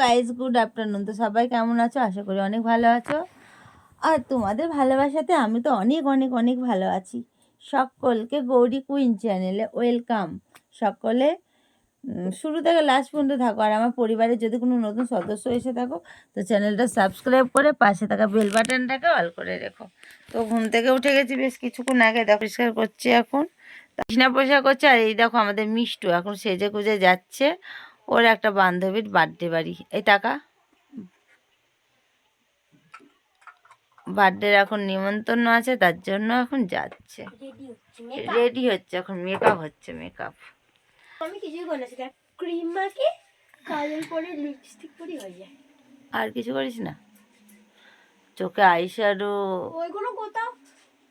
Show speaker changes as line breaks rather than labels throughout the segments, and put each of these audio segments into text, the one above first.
Guys good afternoon তো সবাই কেমন আছো? আশা করি অনেক ভালো আছো। আর তোমাদের ভালোবাসাতে আমি তো অনেক অনেক অনেক ভালো আছি। সকলকে গৌরী কুইন চ্যানেলে ওয়েলকাম সকলে শুরু থেকে লাস্ট পর্যন্ত থাকো। আর আমার পরিবারে যদি কোনো নতুন সদস্য এসে থাকো, তো চ্যানেলটা সাবস্ক্রাইব করে পাশে থাকা বেল বাটনটাকে অল করে রেখো। তো ঘুম থেকে উঠে গেছি বেশ কিছুক্ষণ আগে। দেখো, পরিষ্কার করছি এখন। বিছনা পরিষ্কার করছে। আর এই দেখো, আমাদের মিষ্টু এখন সেজে গুজে যাচ্ছে। ওর একটা বান্ধবীর বার্থডে বাড়ি। এই টাকা। বার্থডের এখন নিমন্ত্রণ আছে তার জন্য এখন যাচ্ছে।
রেডি হচ্ছে
এখন মেকআপ হচ্ছে মেকআপ
আমি কিছুই করি না সেটা ক্রিম মাখে কাজল পরে লিপস্টিক পরে হয়ে যায়।
আর কিছু করিস না। চোখে আইশ্যাডো
ওইগুলো কোথাও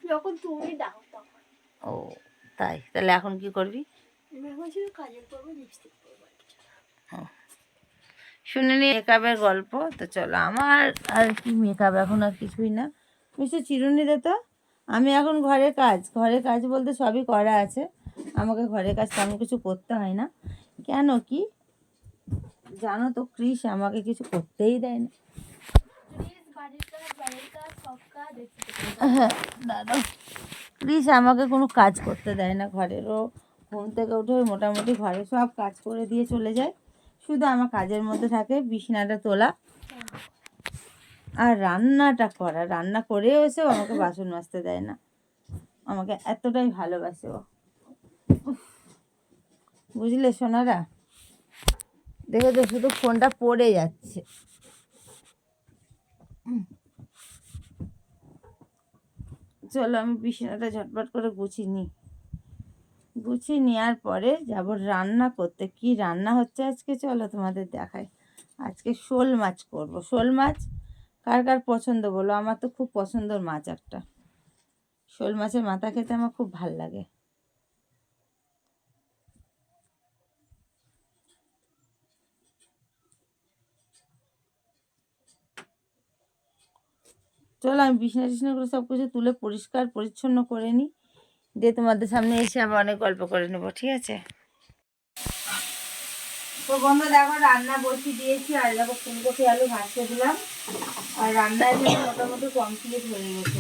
যখন তুমি দাও তখন।
ও তাই। তাহলে এখন কি করবি?
আমি এখন শুধু কাজল পরবো লিপস্টিক
শুনে নি মেকআপের গল্প। তো চলো, আমার আর কি মেকআপ এখন আর কিছুই না। মিস্টার চিরুনি দে তো। আমি এখন ঘরের কাজ। ঘরের কাজ বলতে সবই করা আছে। আমাকে ঘরের কাজ তেমন কিছু করতে হয় না। কেন কি? জানো তো ক্রিস আমাকে কিছু করতেই দেয় না। হ্যাঁ দাদা। প্লিজ আমাকে কোনো কাজ করতে দেয় না। ঘরেরও ঘুম থেকে উঠে মোটামুটি ঘরে সব কাজ করে দিয়ে চলে যায়। শুধু আমার কাজের মধ্যে থাকে, বিছানাটা তোলা আর রান্নাটা করা। রান্না করেও এসেও আমাকে বাসন মাজতে দেয় না। আমাকে এতটাই ভালোবাসে ও। বুঝলে সোনারা? দেখো তো শুধু ফোনটা পড়ে যাচ্ছে। চলো আমি বিছানাটা ঝটপট করে গুছিয়ে নিই। গুছিয়ে নেওয়ার পরে যাব রান্না করতে। কি রান্না হচ্ছে আজকে? চলো তোমাদের দেখাই। আজকে শোল মাছ করব। শোল মাছ কার কার পছন্দ বলো? আমার তো খুব পছন্দর মাছ একটা। শোল মাছের মাথা খেতে আমার খুব ভালো লাগে। চলো আমি বিছনা টিছনাগুলো সব কিছু তুলে পরিষ্কার পরিচ্ছন্ন করে নিই। দিয়ে তোমাদের সামনে এসে আবার অনেক গল্প করে নেব, ঠিক আছে? তো বন্ধু, দেখো, রান্না বসিয়ে দিয়েছি, আর দেখো, ফুলকপি, আলু ভাজতে দিলাম। আর রান্না মোটামুটি কমপ্লিট হয়ে গেছে।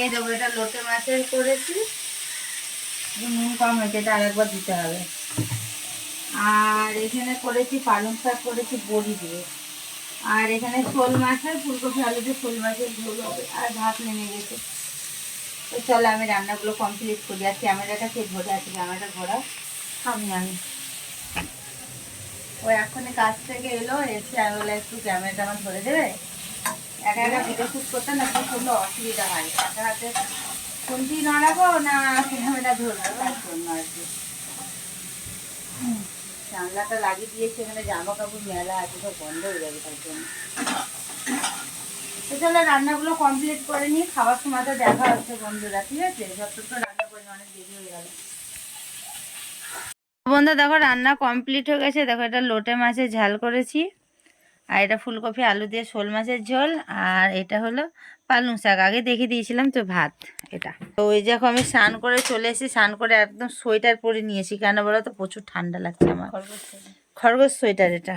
এই দেখো, এটা লোটে মাছের করেছি। নুন কম হয়েছে, এটা আরেকবার দিতে হবে। আর এখানে করেছি পালং শাক, করেছি বড়ি দিয়ে। আর এখানে শোল মাছের ফুলকপি আলু দিয়ে শোল মাছের ঝোল হবে, আর ভাত নেমে গেছে। তো চলো আমি রান্নাগুলো কমপ্লিট করি। আর ক্যামেরাটা কে ধরে আছে? ক্যামেরাটা ঘোরা আমি আমি। ও এখনই কাজ থেকে এলো, এসে আমি বলে একটু ক্যামেরাটা আমার ধরে দেবে? একা একা ভিডিও শ্যুট করতে না, খুব সুন্দর অসুবিধা হয়। একা হাতে ফোনটি নড়াবো না ক্যামেরা ধরবো? তার জন্য আর কি। জানলাটা লাগিয়ে দিয়েছি, এখানে জামা কাপড় মেলা আছে, সব বন্ধ হয়ে যাবে তার জন্য। তো চলো রান্নাগুলো কমপ্লিট করে নিই খাওয়ার সময় তো দেখা হচ্ছে বন্ধুরা ঠিক আছে? যত তো রান্না করে অনেক দেরি হয়ে গেল। বন্ধু দেখো রান্না কমপ্লিট হয়ে গেছে। দেখো এটা লোটে মাছের ঝাল করেছি। আর এটা ফুলকপি আলু দিয়ে শোল মাছের ঝোল। আর এটা হলো পালং শাক। আগে দেখিয়ে দিয়েছিলাম তো ভাত এটা। তো ওই দেখো আমি স্নান করে চলে এসেছি স্নান করে একদম সোয়েটার পরে নিয়েছি কেন বলো তো? প্রচুর ঠান্ডা লাগছে আমার। খরগোশ সোয়েটার এটা।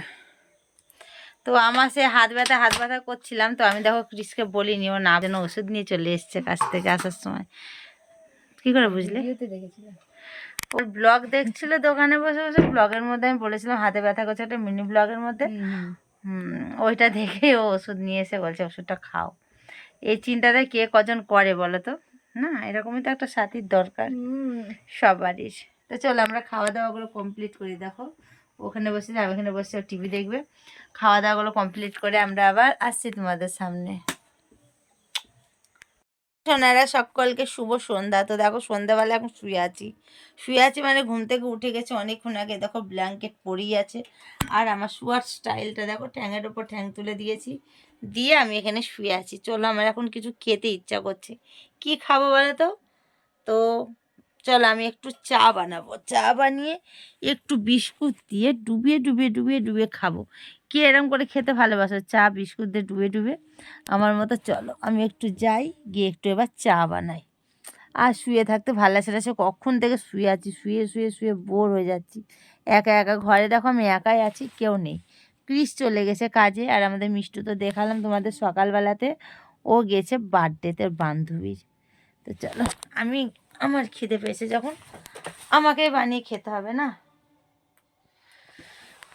তো আমার সে হাত ব্যথা হাত ব্যথা করছিলাম তো আমি দেখো ক্রিসকে বলিনি ও না যেন ওষুধ নিয়ে চলে এসছে কাছ থেকে আসার সময়। কি করে বুঝলে? ওর ব্লগ দেখছিল দোকানে বসে বসে ব্লগের মধ্যে আমি বলেছিলাম হাতে ব্যথা করছে একটা মিনি ব্লগের মধ্যে। ওইটা দেখে ও ওষুধ নিয়ে এসে বলছে ওষুধটা খাও। এই চিন্তাটা কে কজন করে বলো তো? না এরকমই তো একটা সাথীর দরকার সবারই। তো চলো আমরা খাওয়া দাওয়াগুলো কমপ্লিট করি দেখো। ওখানে বসে আমি এখানে বসে টিভি দেখবে। খাওয়া দাওয়াগুলো কমপ্লিট করে আমরা আবার আসছি তোমাদের সামনে। সোনারা, সকলকে শুভ সন্ধ্যা। তো দেখো, সন্ধ্যাবেলা এখন শুয়ে আছি। শুয়ে আছি মানে ঘুম থেকে উঠে গেছে অনেকক্ষণ আগে। দেখো ব্ল্যাঙ্কেট পরেই আছে। আর আমার শুয়ার স্টাইলটা দেখো, ঠ্যাঙের ওপর ঠ্যাং তুলে দিয়েছি। দিয়ে আমি এখানে শুয়ে আছি। চলো, আমার এখন কিছু খেতে ইচ্ছা করছে। কি খাব বলো তো? তো চলো আমি একটু চা বানাবো। চা বানিয়ে একটু বিস্কুট দিয়ে ডুবিয়ে ডুবিয়ে ডুবিয়ে ডুবিয়ে খাব। কে এরম করে খেতে ভালোবাসো? চা, বিস্কুট দিয়ে ডুবে ডুবে আমার মতো চলো, আমি একটু যাই, গিয়ে একটু এবার চা বানাই। আর শুয়ে থাকতে ভালো লাগছে সে কখন থেকে শুয়ে আছি? শুয়ে শুয়ে শুয়ে বোর হয়ে যাচ্ছি। একা একা ঘরে দেখো আমি একাই আছি, কেউ নেই। ক্রিস চলে গেছে কাজে, আর আমাদের মিষ্টু তো দেখালাম তোমাদের সকালবেলাতে। ও গেছে বার্থডেতে বান্ধবীর। তো চলো, আমি আমার খিদে পেয়েছে যখন আমাকে বানিয়ে খেতে হবে না?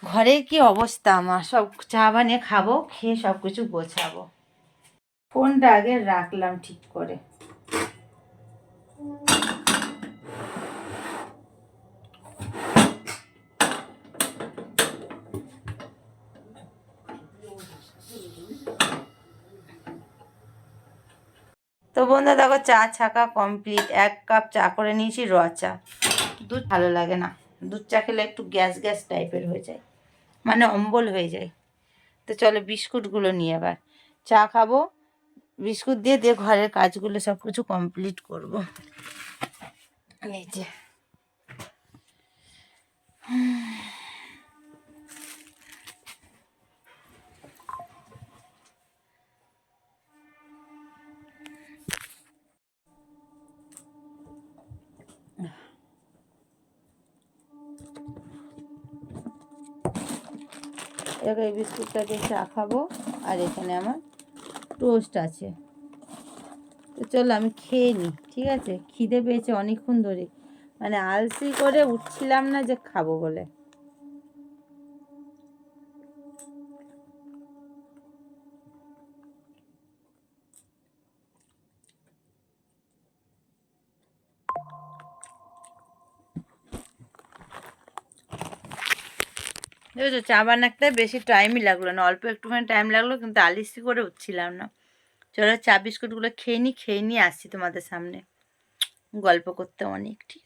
ঘরের কি অবস্থা আমার? সব চা বানিয়ে খাব, খেয়ে সব কিছু গোছাবো। ফোনটা আগে রাখলাম ঠিক করে। তো বন্ধু দেখো চা ছাকা কমপ্লিট এক কাপ চা করে নিয়েছি, র চা। দুধ ভালো লাগে না। দুধ চা খেলে একটু গ্যাস গ্যাস টাইপের হয়ে যায়। মানে অম্বল হয়ে যায়। তো চলো বিস্কুটগুলো নিয়ে এবার। চা খাব, বিস্কুট দিয়ে দিয়ে ঘরের কাজগুলো সব কিছু কমপ্লিট করব যে। এবার এই বিস্কুটটা দিয়ে চা খাব। আর এখানে আমার টোস্ট আছে। তো চলো আমি খেয়ে নিই, ঠিক আছে? খিদে পেয়েছে অনেকক্ষণ ধরে। মানে আলসি করে উঠছিলাম না যে খাব বলে। বুঝেছ চা বানাতে বেশি টাইমই লাগল না, অল্প একটুখানি টাইম লাগল কিন্তু আলিসি করে উঠছিলাম না। চলো চা বিস্কুটগুলো খেয়ে নিই খেয়ে নিয়ে আসছি তোমাদের সামনে। গল্প করতে অনেক, ঠিক